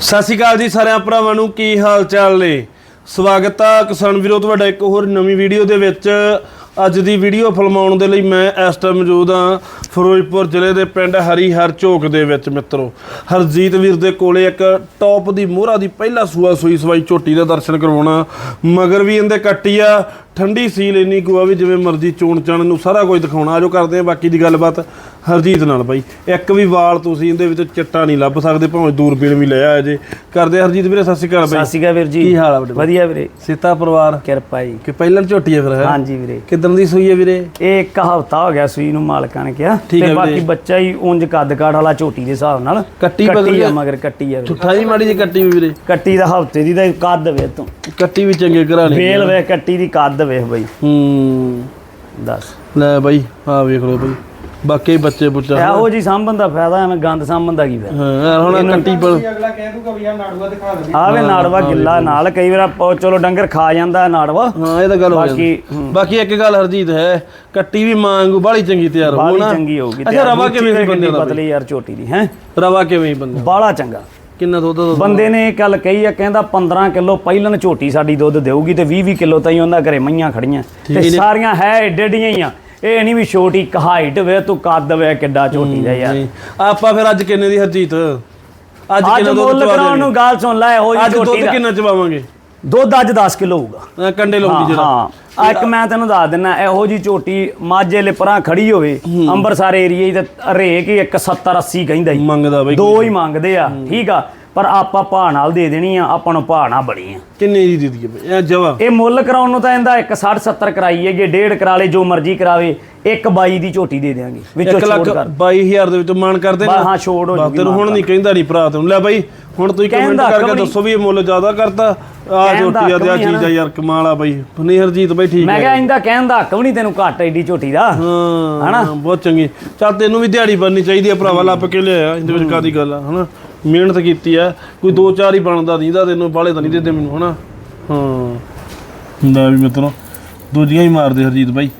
ਸਤਿ ਸ਼੍ਰੀ ਅਕਾਲ ਜੀ ਸਾਰਿਆਂ ਭਰਾਵਾਂ ਨੂੰ, ਕੀ ਹਾਲ ਚਾਲ ਨੇ? ਸਵਾਗਤ ਆ ਕਿਸਾਨ ਵੀਰੋ, ਤੁਹਾਡਾ ਇੱਕ ਹੋਰ ਨਵੀਂ ਵੀਡੀਓ ਦੇ ਵਿੱਚ। ਅੱਜ ਦੀ ਵੀਡੀਓ ਫਿਲਮਾਉਣ ਦੇ ਲਈ ਮੈਂ ਇਸ ਟਾਈਮ ਮੌਜੂਦ ਹਾਂ ਫਿਰੋਜ਼ਪੁਰ ਜ਼ਿਲ੍ਹੇ ਦੇ ਪਿੰਡ ਹਰੀਹਰ ਝੋਕ ਦੇ ਵਿੱਚ, ਮਿੱਤਰੋ। ਹਰਜੀਤ ਵੀਰ ਦੇ ਕੋਲੇ ਇੱਕ ਟੌਪ ਦੀ ਮੋਹਰਾ ਦੀ ਪਹਿਲਾ ਸੂਆ ਸੂਈ ਸਵਾਈ ਝੋਟੀ ਦਾ ਦਰਸ਼ਨ ਕਰਵਾਉਣਾ। ਮਗਰ ਵੀ ਇਹਦੇ ਕੱਟੀ ਆ, ਠੰਡੀ ਸੀਲ ਇੰਨੀ ਕੁ ਵੀ ਜਿਵੇਂ ਮਰਜ਼ੀ ਚੋਣ ਚਣ ਨੂੰ ਸਾਰਾ ਕੁਝ ਦਿਖਾਉਣਾ। ਆਜੋ ਕਰਦੇ ਆ ਬਾਕੀ ਦੀ ਗੱਲਬਾਤ। ਹਰਜੀਤ ਨਾਲ ਬਾਈ। ਇੱਕ ਵੀ ਵਾਲ ਤੁਸੀਂ ਇਹਦੇ ਵਿੱਚ ਚਿੱਟਾ ਨਹੀਂ ਲੱਭ ਸਕਦੇ ਭਾਵੇਂ ਦੂਰਬੀਨ ਵੀ ਲੈ ਆਏ ਜੇ। ਕਰਦੇ ਹਰਜੀਤ ਵੀਰੇ ਸਤਿ ਸ਼੍ਰੀ ਅਕਾਲ ਬਾਈ। ਸਤਿ ਸ਼੍ਰੀ ਅਕਾਲ ਵੀਰ ਜੀ। ਕੀ ਹਾਲ ਆ ਬਾਈ? ਵਧੀਆ ਵੀਰੇ। ਸੀਤਾ ਪਰਿਵਾਰ। ਕਿਰਪਾ ਜੀ। ਕਿ ਪਹਿਲਾਂ ਝੋਟੀ ਆ ਫਿਰ ਹਾਂਜੀ ਵੀਰੇ। ਕਿਦਾਂ ਦੀ ਸੂਈ ਹੈ ਵੀਰੇ? ਇਹ ਇੱਕ ਹਫਤਾ ਹੋ ਗਿਆ ਸੂਈ ਨੂੰ ਮਾਲਕਾਂ ਨੇ ਕਿਹਾ। ਤੇ ਬਾਕੀ। ਬੱਚਾ ਹੀ ਉਂਝ ਕੱਦ ਕਾਠ ਵਾਲਾ ਝੋਟੀ ਦੇ ਹਿਸਾਬ ਨਾਲ। ਕੱਟੀ ਬਦਲੀ ਆ? ਮਗਰ ਕੱਟੀ ਆ ਵੀਰੇ। ਠੁੱਠਾ ਜੀ ਮਾੜੀ ਜੀ ਕੱਟੀ ਵੀ ਵੀਰੇ। ਕੱਟੀ ਦਾ ਹਫ਼ਤੇ ਦੀ ਦਾ ਕੱਦ ਵੇ ਤੂੰ। ਕੱਟੀ ਵੀ ਚੰਗੇ ਘਰਾ ਲਈ ਵੇਲ ਵੇ ਕੱਟੀ ਦੀ ਕੱਦ ਵੇਖ ਬਈ। ਹੂੰ। ਦੱਸ। ਲੈ ਬਾਈ ਆ ਵੇਖ ਲਓ ਬਾਈ। ਬਾਕੀ ਬੱਚੇ ਬੁੱਚਾ ਇਹੋ ਜੀ ਸਾਂਭਣ ਦਾ ਫਾਇਦਾ ਐਵੇਂ ਗੰਦ ਸਾਂਭਣ ਦਾ ਕੀ ਫਾਇਦਾ? ਹਾਂ ਹੁਣ ਕੱਟੀ ਪਰ ਅਗਲਾ ਕਹਿ ਦੂਗਾ ਵੀ ਆ ਨਾੜੂਆ ਦਿਖਾ ਦੇ। ਆਵੇ ਨਾੜਵਾ ਗਿੱਲਾ ਨਾਲ ਕਈ ਵਾਰ ਆਪਾਂ ਚਲੋ ਡੰਗਰ ਖਾ ਜਾਂਦਾ ਨਾੜਵਾ ਹਾਂ ਇਹ ਤਾਂ ਗੱਲ ਹੋ ਬਾਕੀ, ਜਾਂਦੀ ਬਾਕੀ ਇੱਕ ਗੱਲ ਹਰਜੀਤ ਹੈ ਕੱਟੀ ਵੀ ਮਾਂਗੂ ਬਾਲੀ ਚੰਗੀ ਤਿਆਰ ਹੋਊ ਬਾਲੀ ਚੰਗੀ ਹੋਊਗੀ ਅੱਛਾ ਰਵਾ ਕਿਵੇਂ ਦੀ ਬੰਦੇ ਦਾ ਪਤਲੀ ਯਾਰ ਝੋਟੀ ਦੀ ਹੈ? ਰਵਾ ਕਿਵੇਂ ਦੀ ਬੰਦੇ ਬਾਲਾ ਚੰਗਾ। ਕਿੰਨਾ ਦੁੱਧ ਦਾ ਬੰਦੇ ਨੇ ਇਹ ਗੱਲ ਕਹੀ ਆ ਕਹਿੰਦਾ 15 ਕਿਲੋ ਪਹਿਲਨ ਝੋਟੀ ਸਾਡੀ ਦੁੱਧ ਦੇਊਗੀ ਤੇ 20 20 ਕਿਲੋ ਤਾਈ ਉਹਨਾਂ ਘਰੇ ਮਈਆਂ ਖੜੀਆਂ। ਤੇ ਸਾਰੀਆਂ ਹੈ ਏਡੇ ਏਡੀਆਂ ਹੀ ਆ। ਇਹ ਨਹੀਂ ਵੀ ਛੋਟੀ ਕ ਹਾਈਟ ਵੇ ਤੂੰ ਕੱਦ ਵੇ ਕਿੱਡਾ ਝੋਟੀ ਦਾ ਯਾਰ। ਆਪਾਂ ਫਿਰ ਅੱਜ ਕਿੰਨੇ ਦੀ ਹਰਜੀਤ? ਅੱਜ ਕਿੰਨਾ ਦੁੱਧ ਮੁੱਲ ਚਵਾ ਕਰਾਉਣ ਨੂੰ ਗੱਲ ਸੁਣ ਲੈ ਜੀ ਅੱਜ ਦੁੱਧ ਕਿੰਨਾ ਚਵਾਵਾਂਗੇ? ਦੁੱਧ ਅੱਜ 10 ਕਿਲੋ ਹੋਊਗਾ। ਕੰਡੇ ਲਾਉਂਦੀ ਜਿਹੜਾ। ਹਾਂ। ਆ ਇੱਕ ਮੈਂ ਤੈਨੂੰ ਦੱਸ ਦਿੰਨਾ ਇਹੋ ਜੀ ਝੋਟੀ ਮਾਝੇ ਲਿਪਰਾਂ ਖੜੀ ਹੋਵੇ ਅੰਮ੍ਰਿਤਸਰ ਏਰੀਏ ਦੀ ਤੇ ਰੇਕ ਹੀ ਇੱਕ 70 80 ਕਹਿੰਦਾ ਹੀ ਮੰਗਦਾ ਬਾਈ ਦੋ ਹੀ ਮੰਗਦੇ ਆ ਠੀਕ ਆ। ਪਰ ਆਪਾਂ ਭਾਅ ਨਾਲ ਦੇ ਦੇਣੀ ਆ ਆਪਾਂ ਨੂੰ ਭਾਅ ਨਾਲ ਬਣੀ ਆ। ਕਿੰਨੇ ਦੀ ਦੇ ਦਈਏ? ਬਈ ਇਹ ਜਵਾ ਇਹ ਮੁੱਲ ਕਰਾਉਣ ਨੂੰ ਤਾਂ ਇਹਦਾ ਇੱਕ 60 70 ਕਰਾਈ ਹੈ ਜੇ ਡੇਢ ਕਰਾ ਲੇ ਜੋ ਮਰਜ਼ੀ ਕਰਾਵੇ ਇੱਕ 22 ਦੀ ਝੋਟੀ ਦੇ ਦੇਾਂਗੇ ਵਿੱਚੋਂ 1 ਲੱਖ ਛੋੜ ਕਰ 22000 ਦੇ ਵਿੱਚ ਮਾਨ ਕਰਦੇ ਬਸ ਹਾਂ, ਛੋੜ ਹੋ ਬਸ ਜੂਗੀ ਤੈਨੂੰ ਹੁਣ ਨਹੀਂ ਕਹਿੰਦਾ ਨਹੀਂ ਭਰਾ ਤੈਨੂੰ। ਲੈ ਬਾਈ ਹੁਣ ਤੁਸੀਂ ਕਮੈਂਟ ਕਹਿੰਦਾ ਕਰਕੇ ਦੱਸੋ ਵੀ ਇਹ ਮੁੱਲ ਜ਼ਿਆਦਾ ਕਰਤਾ। ਆ ਕਹਿੰਦਾ ਝੋਟੀ ਆ ਤੇ ਆ ਚੀਜ਼ ਆ ਯਾਰ ਕਮਾਲ ਆ ਬਾਈ। ਨਹੀਂ ਹਰਜੀਤ ਬਾਈ ਠੀਕ ਮੈਂ ਹੈ। ਕਿਹਾ ਇਹਦਾ ਕਹਿਣ ਦਾ ਹੱਕ ਵੀ ਨਹੀਂ ਤੈਨੂੰ ਘੱਟ ਐਡੀ ਝੋਟੀ ਦਾ। ਹਾਂ ਹਨਾ? ਬਹੁਤ ਚੰਗੀ। ਚੱਲ ਤੈਨੂੰ ਵੀ ਦਿਹਾੜੀ ਬਣਨੀ ਚਾਹੀਦੀ ਆ ਭਰਾਵਾ ਲੱਭ ਕੇ ਲਿਆ ਇਹਦੇ ਵਿੱਚ ਕਾਦੀ ਗੱਲ ਆ ਹਨਾ? ਮਿਹਨਤ ਕੀਤੀ ਆ। ਕੋਈ ਦੋ ਚਾਰ ਹੀ ਬਣਦਾ ਦੀਦਾ ਤੈਨੂੰ ਬਾਲੇ ਤਾਂ ਨਹੀਂ ਦਿੰਦੇ ਮੈਨੂੰ ਹਨਾ? ਹਾਂ। ਲੈ ਵੀ ਮਿੱਤਰੋ ਦੂਜੀਆਂ ਹੀ ਮਾਰਦੇ ਹਰਜੀਤ ਬਾਈ।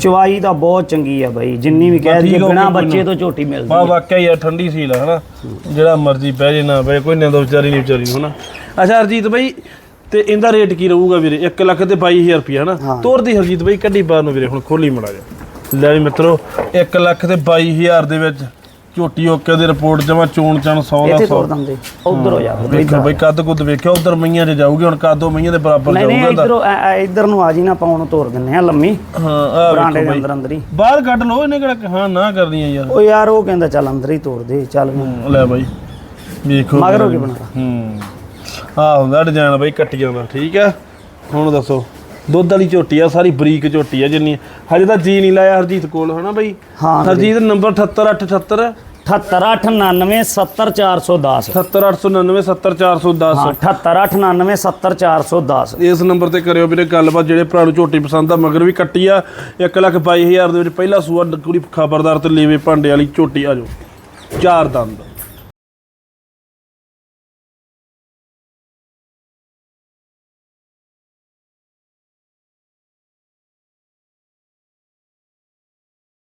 ਚਵਾਈ ਤਾਂ ਬਹੁਤ ਚੰਗੀ ਆ ਬਾਈ ਜਿੰਨੀ ਵੀ ਕਹਿ ਦਈਏ ਬਿਨਾ ਬੱਚੇ। ਤੋਂ ਝੋਟੀ ਮਿਲਦੀ ਵਾ ਵਾਕਿਆ ਯਾਰ ਠੰਡੀ ਸੀਲ ਆ ਹਨਾ? ਜਿਹੜਾ ਮਰਜ਼ੀ ਬਹਿ ਜੇ ਨਾ ਬਹਿ ਕੋਈ ਨਾ ਤਾਂ ਵਿਚਾਰੀ ਨਹੀਂ ਵਿਚਾਰੀ ਹਨਾ? ਅੱਛਾ ਹਰਜੀਤ ਬਾਈ ਤੇ ਇਹਦਾ ਰੇਟ ਕੀ ਰਹੂਗਾ ਵੀਰੇ? 1 ਲੱਖ ਤੇ 22000 ਰੁਪਏ ਹਨਾ? ਤੋਰ ਦੀ ਹਰਜੀਤ ਬਾਈ ਕੱਢੀ ਬਾਹਰ ਨੂੰ ਵੀਰੇ ਹੁਣ ਖੋਲੀ ਮੜਾ ਜਾ ਲੈ ਵੀ ਮਿੱਤਰੋ 1 ਲੱਖ ਤੇ 22000 ਦੇ ਵਿੱਚ ਝੋਟੀ ਓਕੇ ਦੀ ਰਿਪੋਰਟ ਜਮਾ ਚੋਣ ਚਣ 100 ਦਾ ਇੱਥੇ 100 ਤੋੜ ਦੰਦੇ। ਉਧਰ ਹੋ ਜਾ ਵੇਖੋ ਬਾਈ ਕੱਦ ਕੁੱਦ ਵੇਖਿਓ ਉਧਰ ਮਈਆਂ 'ਚ ਜਾਊਗੀ ਹੁਣ ਕੱਦ ਮਈਆਂ ਦੇ ਬਰਾਬਰ ਨਹੀਂ ਨਹੀਂ ਜਾਊਗਾ ਇਧਰੋਂ ਇਧਰ ਨੂੰ ਆ ਜੀ ਨਾ ਉਹਨੂੰ ਤੋੜ ਦਿੰਨੇ ਆ ਲੰਮੀ। ਹਾਂ ਆ ਬਰਾਂਡੇ ਦੇ ਅੰਦਰ ਅੰਦਰ ਹੀ। ਬਾਹਰ ਕੱਢ ਲਓ ਇਹਨੇ ਕਿਹੜਾ ਹਾਂ ਨਾ ਕਰਦੀਆਂ ਯਾਰ। ਉਹ ਯਾਰ ਉਹ ਕਹਿੰਦਾ ਚੱਲ ਅੰਦਰ ਹੀ ਤੋੜ ਦੇ ਚੱਲ। ਲੈ ਬਾਈ ਵੇਖੋ ਮਗਰ ਹੋ ਕੇ ਬਣਾ ਹੂੰ ਆ ਹੁੰਦਾ ਡਿਜ਼ਾਈਨ ਬਾਈ ਕੱਟੀਆਂ ਦਾ ਠੀਕ ਹੈ? ਹੁਣ ਦੱਸੋ। ਦੁੱਧ ਵਾਲੀ ਝੋਟੀ ਆ ਸਾਰੀ ਬਰੀਕ ਝੋਟੀ ਆ ਜਿੰਨੀ। ਹਜੇ ਤਾਂ ਜੀ ਨਹੀਂ ਲਾਇਆ ਹਰਜੀਤ ਕੋਲ ਹਨਾ ਬਾਈ? ਹਾਂ ਹਰਜੀਤ। ਨੰਬਰ 78878 78899 70410 78899 70410 ਹਾਂ 78899 70410 ਇਸ ਨੰਬਰ ਤੇ ਕਰਿਓ ਵੀਰੇ ਗੱਲਬਾਤ ਜਿਹੜੇ ਭਰਾ ਨੂੰ ਝੋਟੀ ਪਸੰਦ ਆ ਮਗਰ ਵੀ ਕੱਟੀ ਆ। 1 ਲੱਖ 22000 ਦੇ ਵਿੱਚ ਪਹਿਲਾ ਸੂਆ ਕੁੜੀ ਖਬਰਦਾਰ ਤੇ ਲੇਵੇ ਭਾਂਡੇ ਵਾਲੀ ਝੋਟੀ ਆ ਜਾਓ। ਚਾਰ ਦੰਦ।